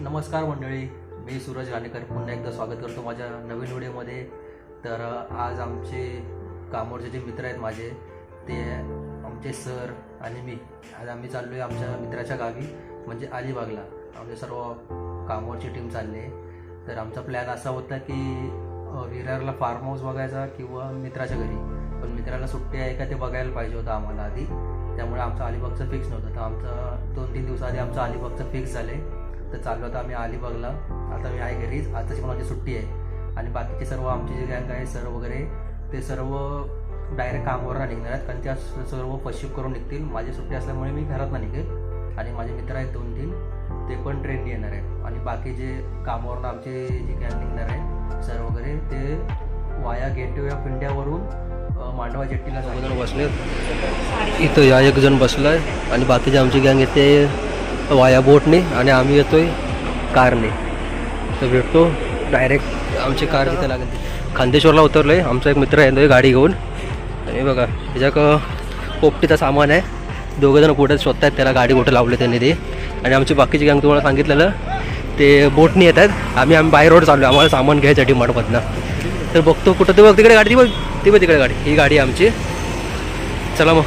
नमस्कार मंडळी मी सूरज गाणेकर. पुन्हा एकदा स्वागत करतो माझ्या नवीन व्हिडिओमध्ये. तर आज आमचे कामोरचे जे मित्र आहेत माझे ते आमचे सर आणि मी. आज आम्ही चाललो आहे आमच्या मित्राच्या गावी म्हणजे अलिबागला. आमचे सर्व कामोरची टीम चालली आहे. तर आमचा प्लॅन असा होता की विरारला फार्म हाऊस बघायचा किंवा मित्राच्या घरी. पण मित्राला सुट्टी आहे का ते बघायला पाहिजे होतं आम्हाला आधी. त्यामुळे आमचं अलिबागचं फिक्स नव्हतं. तर आमचं दोन तीन दिवसाआधी आमचं अलिबागचं फिक्स झालं आहे तर चाललो होतं आम्ही अलिबागला. आता मी आहे घरीच. आताची पण माझी सुट्टी आहे. आणि बाकीचे सर्व आमचे जे गँग आहे सर वगैरे ते सर्व डायरेक्ट कामावर निघणार आहेत. कारण त्या सर्व पश्चिम करून निघतील. माझी सुट्टी असल्यामुळे मी घरात नाही निघेल आणि माझे मित्र आहेत दोन तीन ते पण ट्रेनने येणार आहेत. आणि बाकी जे कामावरनं आमचे जे गँग निघणार आहे सर वगैरे ते वाया गेटवे ऑफ इंडियावरून मांडवा जेट्टीला जाऊन बसले इथं या एक जण बसलाय आणि बाकीचे आमची गँग येते वाया बोटने आणि आम्ही येतोय कारने. तर भेटतो. डायरेक्ट आमची कार तिथे लागेल खांदेश्वरला उतरलोय. आमचा एक मित्र आहे गाडी घेऊन. आणि बघा त्याच्याक पोपटीचा सामान आहे. दोघंजण कुठे स्वतः आहेत त्याला गाडी कुठे लावले त्यांनी ते. आणि आमची बाकीची गँग तुम्हाला सांगितलेलं ते बोटनी येत आहेत आम्ही आम्ही बाय रोड चाललो आम्हाला सामान घ्यायचं डिमांडमधनं तर बघतो कुठं ते बघ तिकडे गाडी ती बघ ती बघ तिकडे गाडी. ही गाडी आहे आमची. चला मग.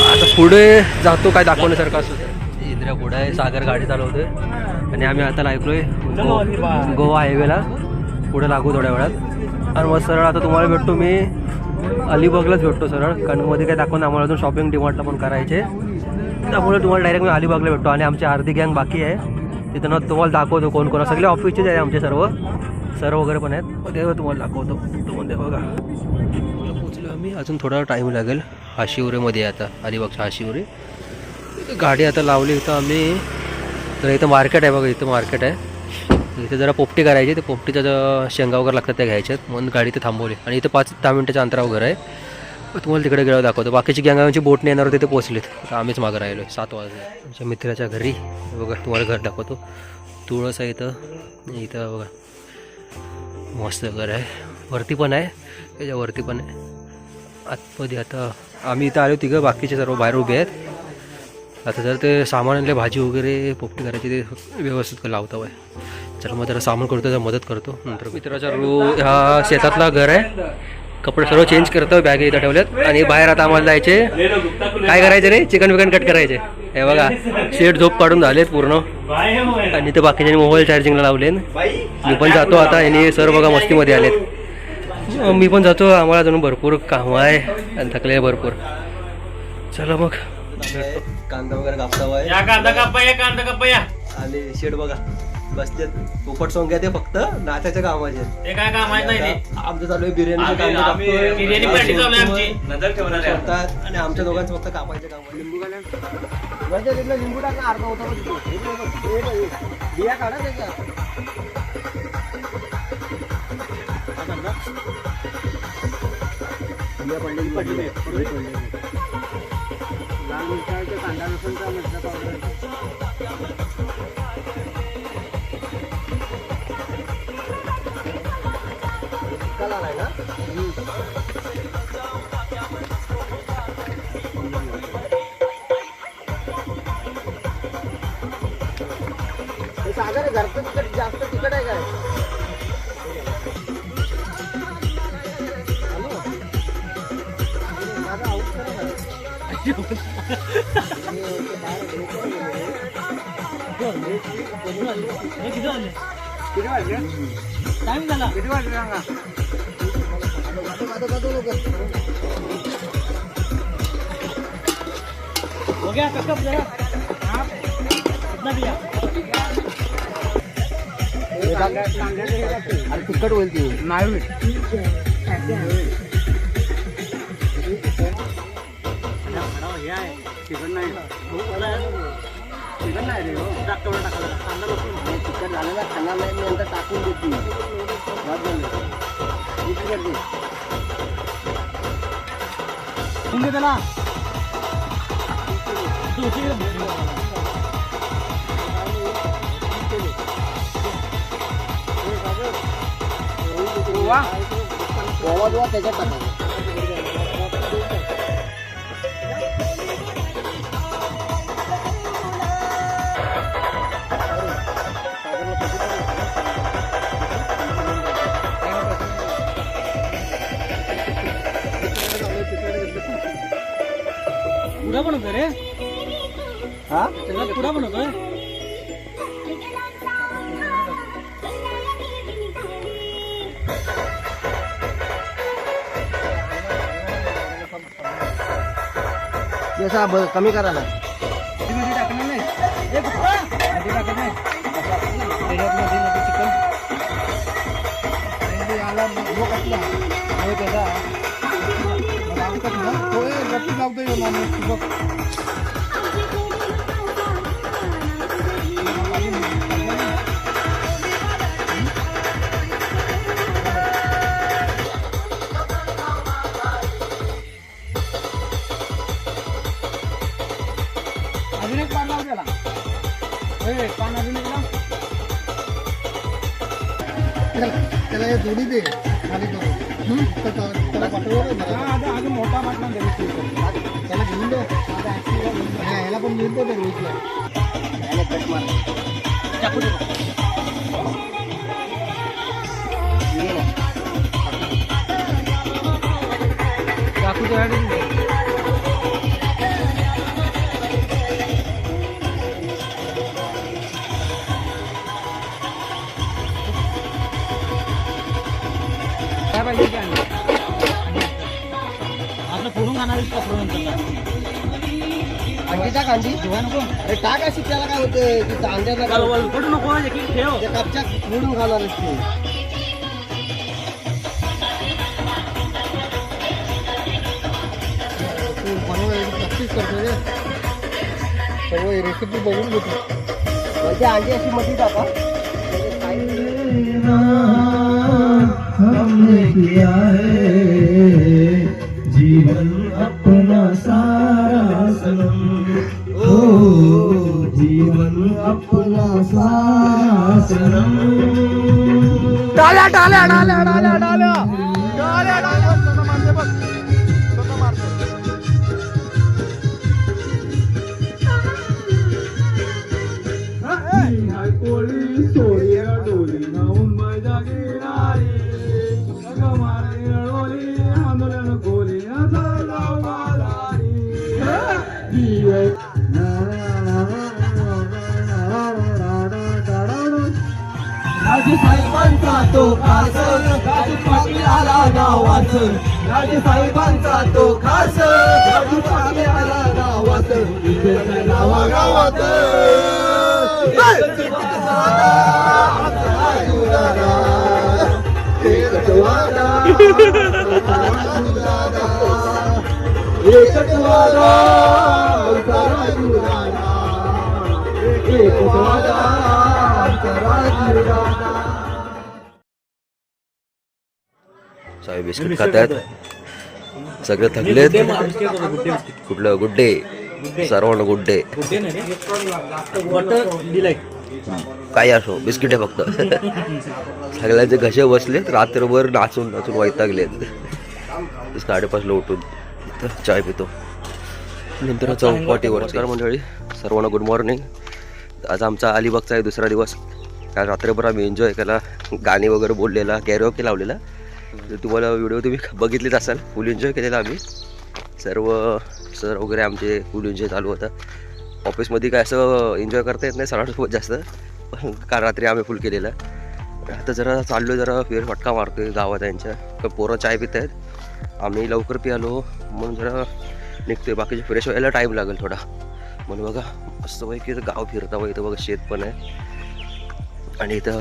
आता पुढे जातो काय दाखवण्यासारखं असं. इंद्रा पुढे आहे? सागर गाडी चालवतोय. आणि आम्ही आता ऐकलोय गोवा हायवेला. पुढे लागू थोड्या वेळात. आणि मग सरळ आता तुम्हाला भेटतो मी. अलिबागलाच भेटतो सरळ. कारण मध्ये काय दाखवून आम्हाला अजून शॉपिंग डिमार्टला पण करायचे. त्यामुळे तुम्हाला डायरेक्ट मी अलिबागला भेटतो. आणि आमची अर्धी गँग बाकी आहे. तिथं ना तुम्हाला दाखवतो कोण कोण. सगळे ऑफिसचेच आहे आमचे सर्व. सर वगैरे पण आहेत. मग ते तुम्हाला दाखवतो. तुम्ही म्हणते बघा. पोचलो आम्ही. अजून थोडा टाईम लागेल. हाशिवरेमध्ये आहे आता. अलिबागच्या हाशिवरे. गाडी आता लावली इथं आम्ही. तर इथं मार्केट आहे बघा. इथं मार्केट आहे. इथे जरा पोपटी करायची. ते पोपटीच्या शेंगा वगैरे लागतात त्या घ्यायच्यात. म्हणून गाडी इथे थांबवली. आणि इथं पाच दहा मिनटाच्या अंतरावर घर आहे. तुम्हाला तिकडे गेल्यावर दाखवतो. बाकीची गँगांची बोटने येणार होते ते पोचलेत आता आम्हीच मागं राहिलो आहे. सात वाजले. आमच्या मित्राच्या घरी. बघा तुम्हाला घर दाखवतो. तुळस आहे इथं. इथं बघा. मस्त घर आहे. वरती पण आहे. त्याच्यावरती पण आहे. आतमध्ये आता आम्ही इथं आलो तिघं. बाकीचे सर्व बाहेर उभे आहेत. आता जर ते सामान आणले भाजी वगैरे पोपटी करायची ते व्यवस्थित लावता आहे चला मग जरा सामान करतो जरा मदत करतो. नंतर मित्राच्या रो हा शेतातला घर आहे. कपडे सर्व चेंज करतो बॅग इथं ठेवल्यात आणि बाहेर आता आम्हाला जायचे. काय करायचे रे? चिकन विकन कट करायचे. हे बघा शेट झोप काढून झालेत पूर्ण. आणि ते बाकीच्या मोबाईल चार्जिंगला लावले. मी पण जातो आता आणि सर बघा मस्तीमध्ये आलेत. मी पण जातो. आम्हाला अजून भरपूर काम आहे. आणि थकले आहे भरपूर. चला मग. कांदा वगैरे कापता या कांदा कापा या कांदा कापा या. आणि शेड बघा. बसते पोपट सोंग ते फक्त. नाचाच्या कामाचे ते काय काम आहे नाही ते आमचं चालू आहे बिर्याणी आम्ही- आम्ही बिर्याणी पार्टी चालू आहे आमची. नंतर ठेवणार आहे करतात आणि आमच्या दोघांचं फक्त कापायचं काम आहे. लिंबू घाला. लिंबू टाका. अर्धा होता बिया काढा त्याच्या. बिया पडलेली पडली पडली लाल मिरच्या कांदा लसूणचा मिरचा पावडर. कलर आहे ना सागर घरचं तिकट जास्त तिकट आहे काय हॅलो? माझा आऊट करा ना. हे ते बाहेर किती वाजले? किती वाजले सांगा? गादो, गादो, गादो लोकं. अरे तिखट होईल ती नाही तिखट झालेला खाणार नाही मी नंतर टाकून देते बाद झालं. मी तिखट दे. त्याला ओवा बिवा त्याच्यात टाकायचा पुढा बनवतोय रे हा त्याचा पुढा बनवतोय जसा ब- कमी करा ना अजून एक पान लाव त्याला ए, हो पान ना होय गट्टी त्याला हे जोडी दे खाली करून त्याला. ना हा, अजून त्याला. हे जोडी दे खाली करू पण घेऊन दे रोहितला याला कट मार चाकू दे. चाकू दे, अडीच फोडून खाणार का फोडून अंडी टाक अंडी ठेवा नको अरे टाक अशी त्याला काय होते काय होतं? पडू नको ठेव. त्या कापच्या फोडून खाणार असते तू. प्रॅक्टिस करतो रे. सर्व रेसिपी बघून घेतो. म्हणजे अंडी अशी मध्ये टाका हमने किया है। जीवन अपना सारा सनम ओ जीवन अपना सारा सनम डाल्या डाल्या डाल्या डाल्या डाल्या तो खास राजू पाटील आला गावात राजे साहेबांचा तो खास राजू पाटील आला गावात इथे गावा गावात साहेब बिस्किट खातात. सगळे थकलेत. कुठलं? गुड्डे. सर्वांना गुड्डे. बटर डिलाईट काही असो बिस्किट आहे फक्त. सगळ्यांचे घसे बसलेत रात्रभर नाचून नाचून वैतागलेत. साडेपाचला उठून चाय पितो. नंतर चौपाटीवर नमस्कार मंडळी. सर्वांना गुड मॉर्निंग आज आमचा अलिबागचा आहे दुसरा दिवस. काल रात्रभर आम्ही एन्जॉय केला. गाणी वगैरे बोललेला कॅरिओके लावलेला. तर तुम्हाला व्हिडिओ तुम्ही बघितलेच असाल. फुल एन्जॉय केलेला आम्ही. सर्व सर वगैरे आमचे फुल एन्जॉय चालू होता. ऑफिसमध्ये काय असं एन्जॉय करता येत नाही सरांसोबत जास्त. पण काल रात्री आम्ही फुल केलेला. आता जरा चाललो जरा फेर फटका मारतोय गावात यांच्या. तर पोरं चाय पित आहेत. आम्ही लवकर पियालो. म्हणून जरा निघतोय. बाकीचे फ्रेश व्हायला टाईम लागेल थोडा. म्हणून बघा मस्त पैकी इथं गाव फिरता बघा इथं बघा शेत पण आहे. आणि इथं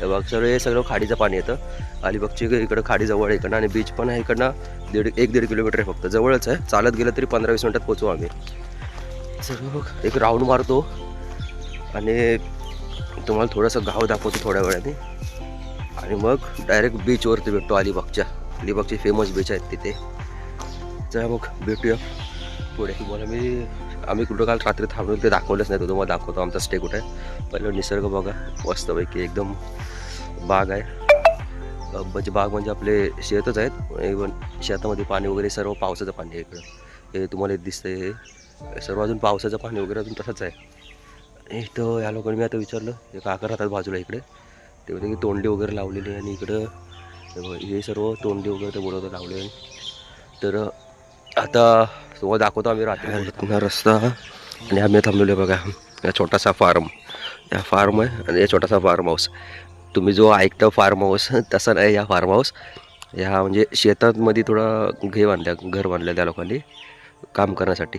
हे बघ सगळं हे सगळं खाडीचं पाणी येतं. अलिबागची इकडं खाडी जवळ आहे इकडनं. आणि बीच पण आहे इकडनं. दीड एक दीड किलोमीटर आहे फक्त. जवळच आहे. चालत गेलं तरी पंधरा वीस मिनटात पोचू आम्ही. सगळं बघ. एक राऊंड मारतो. आणि तुम्हाला थोडंसं गाव दाखवतो थोड्या वेळाने. आणि मग डायरेक्ट बीचवरती भेटतो अलिबागच्या. अलिबागचे फेमस बीच आहेत तिथे. चला मग भेटूया. पुढे. तुम्हाला मी आम्ही कुठं काल रात्री थांबलो ते दाखवलंच नाही. तो तुम्हाला दाखवतो आमचा स्टे कुठे आहे. पहिलं निसर्ग बघा. मस्तपैकी एकदम बाग आहे. म्हणजे बाग म्हणजे आपले शेतच आहेत. इवन शेतामध्ये पाणी वगैरे सर्व पावसाचं पाणी आहे इकडं. हे तुम्हाला दिसतंय हे. सर्व अजून पावसाचं पाणी वगैरे अजून तसंच आहे. इथं या लोकांनी मी आता विचारलं हे काका राहतात बाजूला इकडे. ते म्हणजे की तोंडी वगैरे लावलेली आहे आणि इकडं हे हे सर्व तोंडी वगैरे ते बोलवतं लावले तर आता तुम्हाला दाखवतो आम्ही रात्री रस्ता. आणि आम्ही थांबलेलो बघा. या छोटासा फार्म या फार्म आहे आणि या छोटासा फार्म हाऊस तुम्ही जो ऐकता फार्म हाऊस तसा नाही या फार्म हाऊस ह्या म्हणजे शेतामध्ये थोडा घे बांधल्या घर बांधलं त्या लोकांनी काम करण्यासाठी.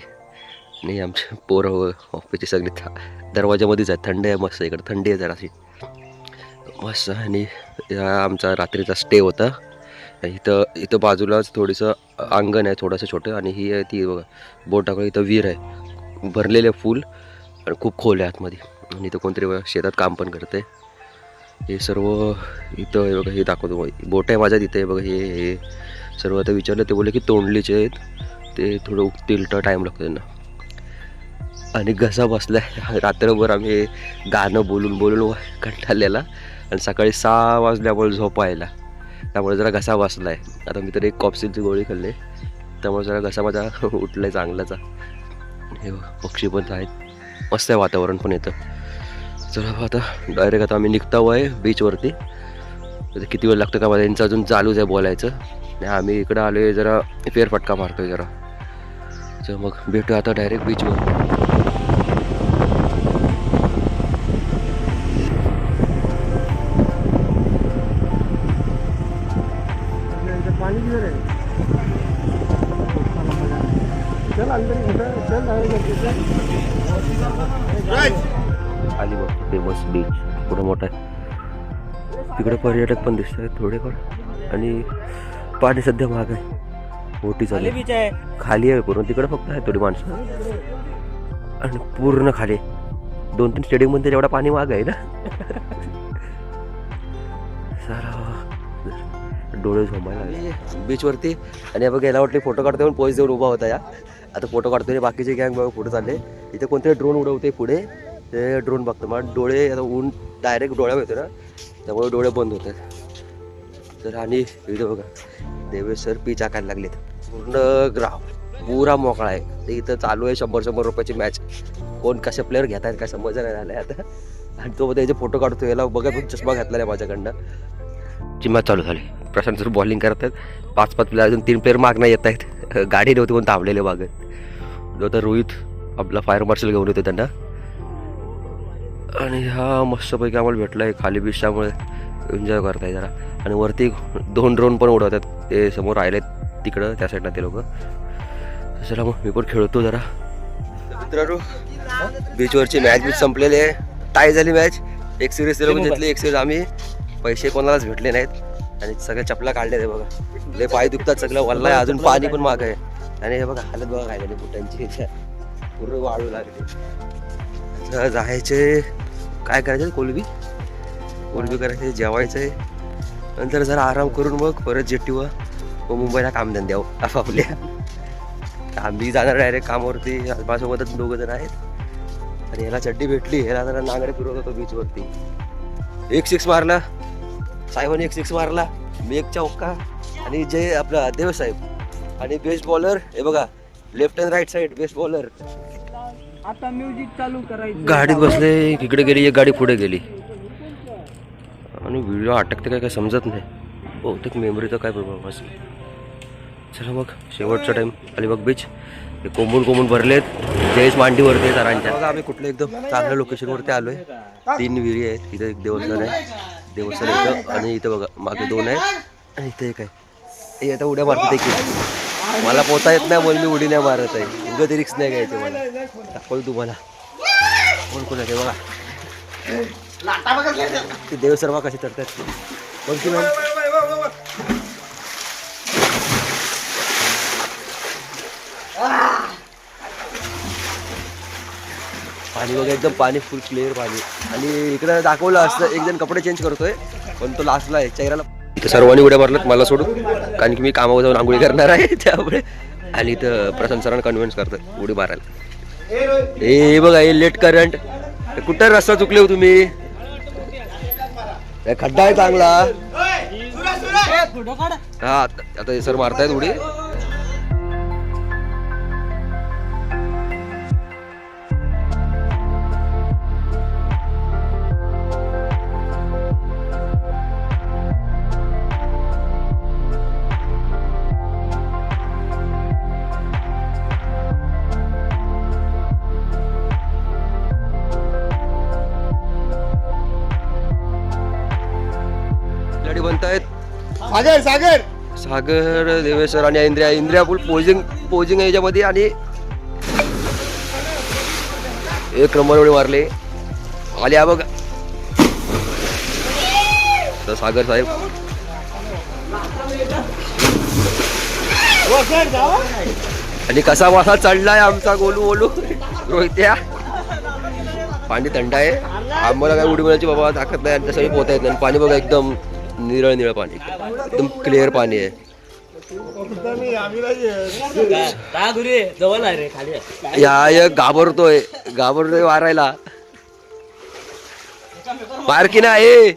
आणि आमचे पोरं ऑफिसची सगळी था दरवाजामध्येच आहे थंड आहे मस्त इकडे. थंडी आहे जराशी. मस्त आणि या आमचा रात्रीचा स्टे होता. इथं इथं बाजूलाच थोडंसं अंगण आहे थोडंसं छोटं आणि ही आहे ती बघा बोट टाकून इथं विहीर आहे. भरलेलं आहे आणि खूप खोल आहे आतमध्ये. आणि इथं कोणतरी बघा शेतात काम पण करते हे सर्व इथं हे बघा हे दाखवतो. बोट आहे माझ्या तिथे बघा हे हे सर्व आता विचारलं ते बोलले की तोंडलीचे आहेत. ते थोडं उगतील तर टाईम लागतो त्यांना. आणि घसा बसलाय. रात्रभर आम्ही गाणं बोलून बोलून कंटाळलेला. आणि सकाळी सहा वाजल्यामुळे झोपायला त्यामुळे जरा घसा वाचला आहे आता मी तर एक कॉप्सिलची गोळी खाल्ली. त्यामुळे जरा घसा माझा उठला आहे चांगलाचा. हे पक्षी पण आहेत. मस्त आहे वातावरण पण येतं चला आता डायरेक्ट आता आम्ही निघतो आहे बीचवरती किती वेळ लागतो का मला यांचं अजून चालूच आहे बोलायचं. नाही आम्ही इकडं आलो आहे जरा फेरफटका मारतो आहे जरा. तर मग भेटू आता डायरेक्ट बीचवर पर्यटक पण दिसत आहेत थोडेफार. आणि पाणी सध्या महाग आहे. मोठी चालू बीच आहे. खाली आहे पूर्ण. तिकडे फक्त आहे थोडी माणसं. आणि पूर्ण खाली. दोन तीन स्टेडियममध्ये जेवढा पाणी महाग आहे ना? सारा. डोळे झोमायला बीचवरती आणि बघ याला वाटले फोटो काढतोय पण पोच देऊन उभा होता या. आता फोटो काढतोय बाकीचे गँग बघा पुढे चालले. इथे कोणतरी ड्रोन उडवते पुढे. ते ड्रोन बघतो. मग डोळे आता ऊन डायरेक्ट डोळ्यावर येतो ना. त्यामुळे डोळे बंद होतात तर आणि इथं बघा देवेश्वर पीच आकायला लागलेत. पूर्ण ग्राउंड पुरा मोकळा आहे. ते इथं चालू आहे शंभर शंभर रुपयाची मॅच कोण कशा प्लेअर घेत आहेत काय समज नाही झालं आता. आणि तो त्याचे फोटो काढतो याला बघा पण चष्मा घातलेला आहे माझ्याकडनं. ची मॅच चालू झाली. प्रशांत सर बॉलिंग करत आहेत. पाच पाच प्लेअर अजून तीन प्लेअर मागणं येत आहेत. गाडी नव्हती पण थांबलेले बागत जो तर रोहित आपला फायर मार्शल घेऊन येतो त्यांना. आणि हा मस्तपैकी आम्हाला भेटला आहे खाली बीच त्यामुळे एन्जॉय करताय जरा. आणि वरती दोन ड्रोन पण उडवतात. ते समोर राहिले तिकडं त्या साईडला ते लोक. चला मग मी पण खेळतो जरा. मित्रांनो बीचवरची मॅच बीच संपलेली आहे. टाय झाली मॅच एक सिरीज ते लोक घेतली एक सिरीज आम्ही. पैसे कोणालाच भेटले नाहीत. आणि सगळ्या चपला काढल्या ते बघा. लय पाय दुखतात सगळं वल्ला आहे अजून पाणी पण माग आहे. आणि हे बघा हालत बघा काय झाली बुटांची. पूर्ण वाळू लागली. जायचे. काय करायचं कोलबी कोलबी करायचं जेवायचं आहे नंतर जरा आराम करून मग परत जेट्टीवर व मुंबईला कामधंद्यावर आपापल्या. आम्ही जाणार डायरेक्ट कामावरती माझ्यासोबतच दोघं जण आहेत. आणि ह्याला चड्डी भेटली ह्याला जरा नांगडे फिरवत होतो बीचवरती एक सिक्स मारला. साहेबांनी एक सिक्स मारला. मी एक चौका आणि जे आपला देवसाहेब आणि बेस्ट बॉलर हे बघा left and right side best bowler आता म्युझिक चालू करायचं गाडीत बसले इकडे गेली एक गाडी पुढे गेली. आणि व्हिडिओ अटकते काय काय समजत नाही. बहुतेक मेमरीचा काय प्रॉब्लेम असेल चला मग शेवटचा टाइम अलिबाग बीच हे कोंबून कोंबून भरलेत. जयेश मांडीवरती आहे सरांच्या बघा आम्ही कुठल्या एकदम चांगल्या लोकेशनवरती आलोय. तीन विहिरी आहेत इथं एक देवस्थान आहे. देवस्थान इथं. आणि इथं बघा मागे दोन आहेत. आणि इथं एक आहे. हे आता उड्या मारतात एक मला पोता येत नाही म्हणून मी उडी नाही मारत आहे. उगं ते रिक्स नाही घ्यायचे मला. दाखवतो तुम्हाला. कोण कोण आहे ते बघा. ते देव सर्व कशी करतात बघ की मॅम पाणी बघा एकदम पाणी फुल क्लिअर पाणी. आणि इकडे दाखवलं असतं एक जण कपडे चेंज करतोय पण तो लास्टला आहे चेहऱ्याला इथं सर्वांनी उड्या मारल्यात मला सोडून. कारण की मी कामावर जाऊन आंघोळी करणार आहे त्यामुळे. आणि इथं प्रशांत सरांना कन्व्हिन्स करतात उडी मारायला. हे बघा हे लेट करंट कुठं रस्ता चुकले हो तुम्ही? खड्डा आहे चांगला. हा आता आता हे सर मारतायत उडी. सागर सागर. सागर देवेश्वर आणि इंद्रिया इंद्रिया फुल पोजिंग पोजिंग आहे याच्यामध्ये आणि एक नंबर उडी मारले. आली हा बघ. तर सागर साहेब. आणि कसा वासा चढलाय आमचा गोलू गोलू? रोहित्या. पाणी थंड आहे. आम्हाला काय उडी मारायची बाबा ताकद नाही. आणि त्यासाठी पोहता येत नाही पाणी बघा एकदम. निरळ निळं पाणी एकदम क्लिअर पाणी आहे. या एक घाबरतोय घाबरतोय मारायला मार की नाही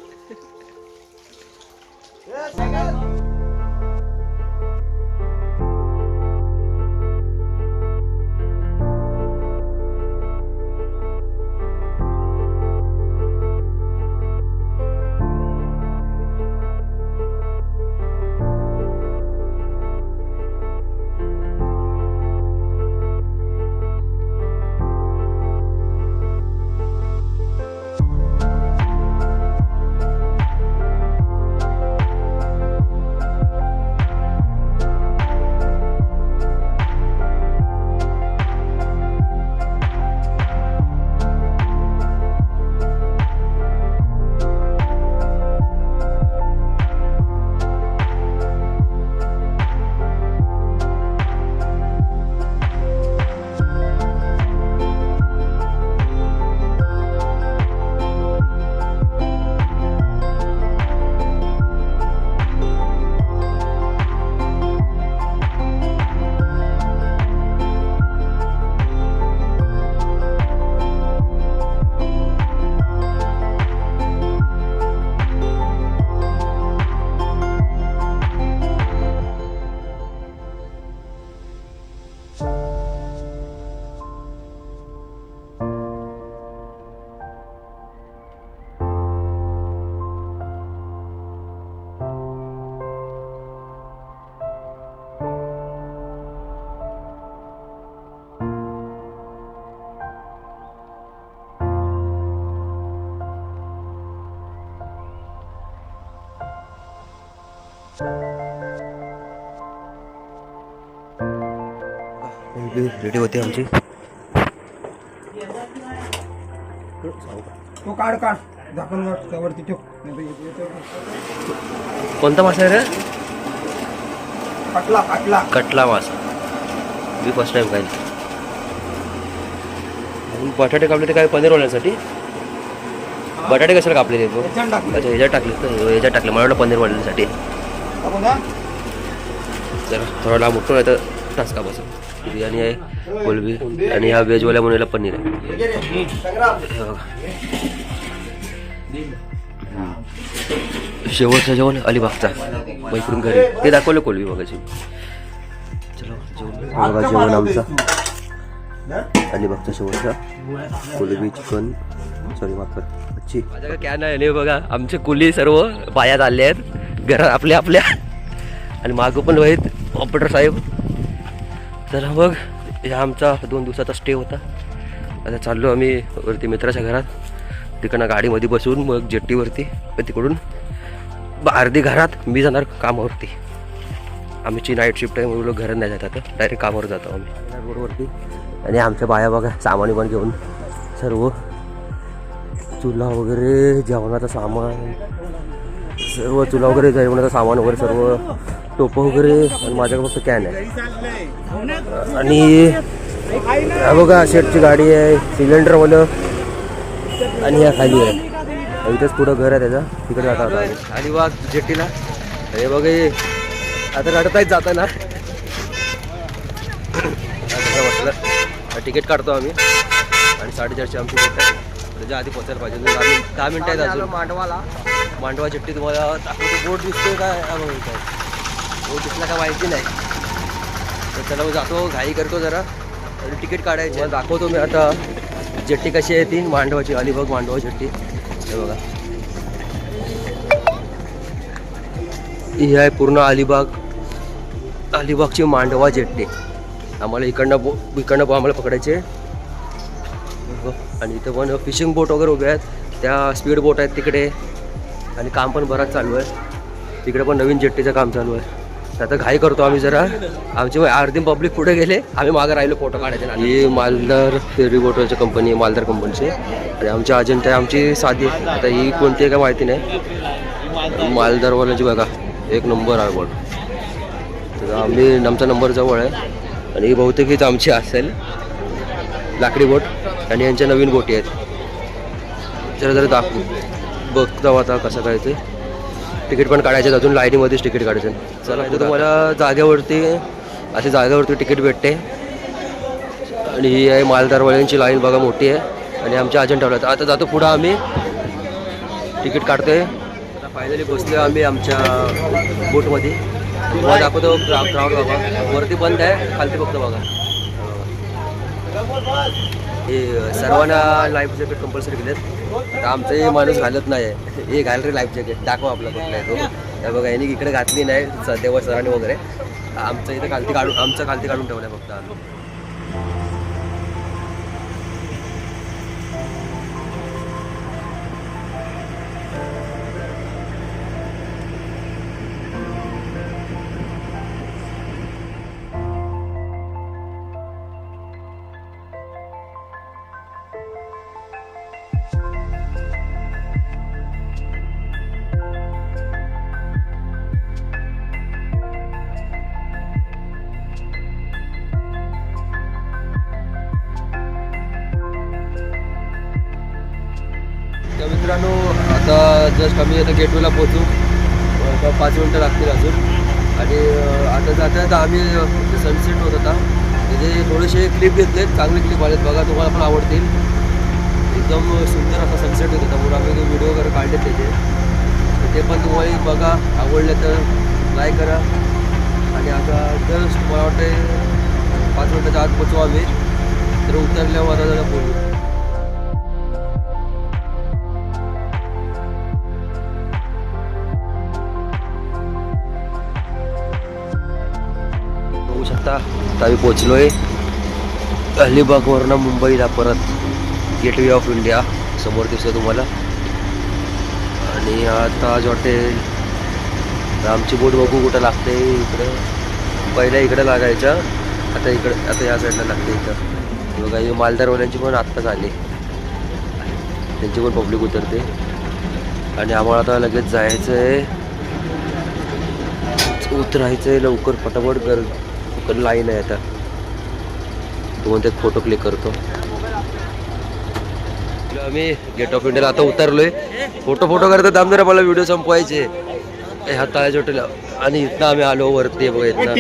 तो काढ काढ. झाकण त्यावरती ठेव. कोणता मासा आहे रे? फाटला फाटला कटला मासा. मी फर्स्ट टाइम खाईल बटाटे कापले ते काय पनीर वाल्यासाठी बटाटे कशाला कापले ते. अच्छा ह्याच्यात टाकले तर ह्याच्यात टाकले. मला वाटलं पनीर द्या. जरा थोडा लांब उठतो नाही तर टाचका बसेल बिर्याणी आहे. कोलबी आणि ह्या व्हेजवाल्या मुलीला पनीर आहे. हे बघा. शेवटचं जेवण अलिबागचा. मैत्रीण घरी. ते दाखवलं कोलबी बघायची. चलो जेवण. बघा जेवण आमचा. अलिबागचा शेवटचा. कोलबी चिकन सॉरी अच्छी माझ्या काय नाही नाही बघा आमचे कुली सर्व बायात आले आहेत. घरात आपल्या आपल्या. आणि मागं पण आहेत ऑपरेटर साहेब. तर मग ह्या आमचा दोन दिवसाचा स्टे होता. आता चाललो आम्ही वरती मित्राच्या घरात. तिकडनं गाडीमध्ये बसून मग जेट्टीवरती तिकडून अर्धी घरात मी जाणार कामावरती. आमची नाईट शिफ्ट आहे म्हणून घरात नाही जात आता. डायरेक्ट कामावर जातो आम्ही. रोडवरती. आणि आमच्या बाया बघा सामान पण घेऊन सर्व चुला वगैरे जेवणाचं सामान सर्व चुला वगैरे जेवणाचं सामान वगैरे सर्व टोपं वगैरे आणि माझ्याकडे फक्त कॅन आहे. आणि हा बघा शेटची गाडी आहे सिलेंडरवालं. आणि ह्या खाली आहे. इथेच पुढं घर आहे त्याचं. तिकडे जाता आता आम्ही. आणि वाघ जेट्टीला हे बघ हे आता जाताना. आता म्हटलं तिकीट काढतो आम्ही. आणि साडेचारशे आमची रेट आहे. त्याच्या आधी पोचायला पाहिजे दहा मिनिट दहा मिनिटं आहेत अजून. मांडवाला. मांडवा चिठ्ठी तुम्हाला दाखवतो. बोर्ड दिसतोय काय? हो तिथला काय माहिती नाही. तर चला मग जातो घाई करतो जरा. आणि तिकीट काढायची. दाखवतो मी आता. जेट्टी कशी आहे ती? मांडवाची अलिबाग मांडवा जेट्टी. हे बघा. ही आहे पूर्ण अलिबाग. अलिबागची मांडवा जेट्टी. आम्हाला इकडनं बो इकडनं बो आम्हाला पकडायचे. आणि इथं पण फिशिंग बोट वगैरे उभ्या आहेत. त्या स्पीड बोट आहेत तिकडे. आणि काम पण बराच चालू आहे. तिकडे पण नवीन जेट्टीचं काम चालू आहे. आता घाई करतो आम्ही जरा. आमची अर्धी पब्लिक पुढे गेले. आम्ही मागे राहिलो फोटो काढायचे ही मालदार फेरी बोटरची कंपनी आहे मालदार कंपनीची आणि आमची अजंट आहे आमची साधी. आता ही कोणती आहे काय माहिती नाही. मालदारवाल्याची बघा एक नंबर आहे बोट तर आम्ही आमचा नंबर जवळ आहे. आणि ही बहुतेक हीच आमची असेल. लाकडी बोट. आणि यांच्या नवीन बोटी आहेत. जरा जरा दाखवू. बघतो आता कसं काय ते. तिकीट पण काढायचे अजून लाईनीमध्येच तिकीट काढायचं चला इथं तुम्हाला जागेवरती अशी जागेवरती तिकीट भेटते. आणि ही आहे मालदारवाल्यांची लाईन बघा मोठी आहे. आणि आमच्या अजंट ठेवलं आता जातो पुढं आम्ही. तिकीट काढतोय. आता फायनली बसलो आम्ही आमच्या बोटमध्ये दाखवतो क्राऊड क्राऊड बघा. वरती बंद आहे खालती फक्त बघा. हे सर्वांना लाईफ जॅकेट कंपल्सरी केलेत आता आमचाही माणूस घालत नाही हे घाल रे लाईफ जॅकेट दाखव आपला कुठला आहे तो. त्या बघा यांनी इकडे घातली नाही देवा सरांनी वगैरे. आमचं इथं खालती काढून आमचं खालती काढून ठेवलं फक्त आम्ही. जस्ट आम्ही आता गेटवेला पोहोचू. पाच मिनटं लागतील अजून. आणि आता जाता जाता आम्ही सनसेट होत होता तिथे म्हणजे थोडेसे क्लिप घेतलेत. चांगले क्लिप आलेत. बघा तुम्हाला पण आवडतील. एकदम सुंदर असा सनसेट होत होता. म्हणून आम्ही व्हिडिओ वगैरे काढलेत त्याचे ते पण तुम्हाला बघा. आवडले तर लाईक करा. आणि आता जस्ट मला वाटते पाच मिनटाच्या आत पोचू आम्ही. तर उतरल्यावर आता जरा बोलू. आता आम्ही आहे अलिबागवरनं मुंबईला परत गेटवे ऑफ इंडिया समोर दिसतं तुम्हाला. आणि आता हॉटेल. आमची बोट बघू कुठं लागते इकडं. पहिल्या इकडं लागायच्या आता इकडं आता या साईडला लागते इथं. बघा ही मालदारवाल्यांची पण आत्ताच आली त्यांची पण पब्लिक उतरते. आणि आम्हाला आता लगेच जायचं आहे उतरायचं आहे लवकर पटापट कर लाईन आहे आता. तो म्हणते फोटो क्लिक करतो. आम्ही गेट ऑफ इंडियाला आता उतरलोय. फोटो फोटो करतात आमदार मला व्हिडिओ संपवायचे. ए, हा ताळ्याच्या हॉटेल आणि इथनं आम्ही आलो वरती बघा इथनं.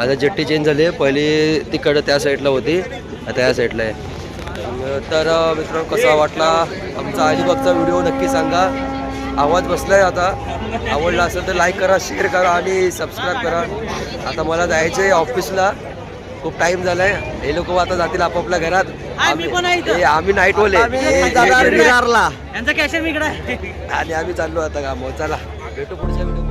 आता जेट्टी चेंज झाली आहे. पहिली तिकडं त्या साईडला होती. आता या साईडला आहे. तर मित्रांनो कसा वाटला? आमचा अलिबागचा व्हिडिओ नक्की सांगा. आवाज बसलाय आता. आवडला असेल तर लाईक करा शेअर करा आणि सबस्क्राईब करा. आता मला जायचं आहे ऑफिसला खूप टाइम झालाय. हे लोक आता जातील आपापल्या घरात. आम्ही आम्ही नाईट आहे. आणि आम्ही चाललो आता कामावर. चला भेटू पुढच्या व्हिडिओ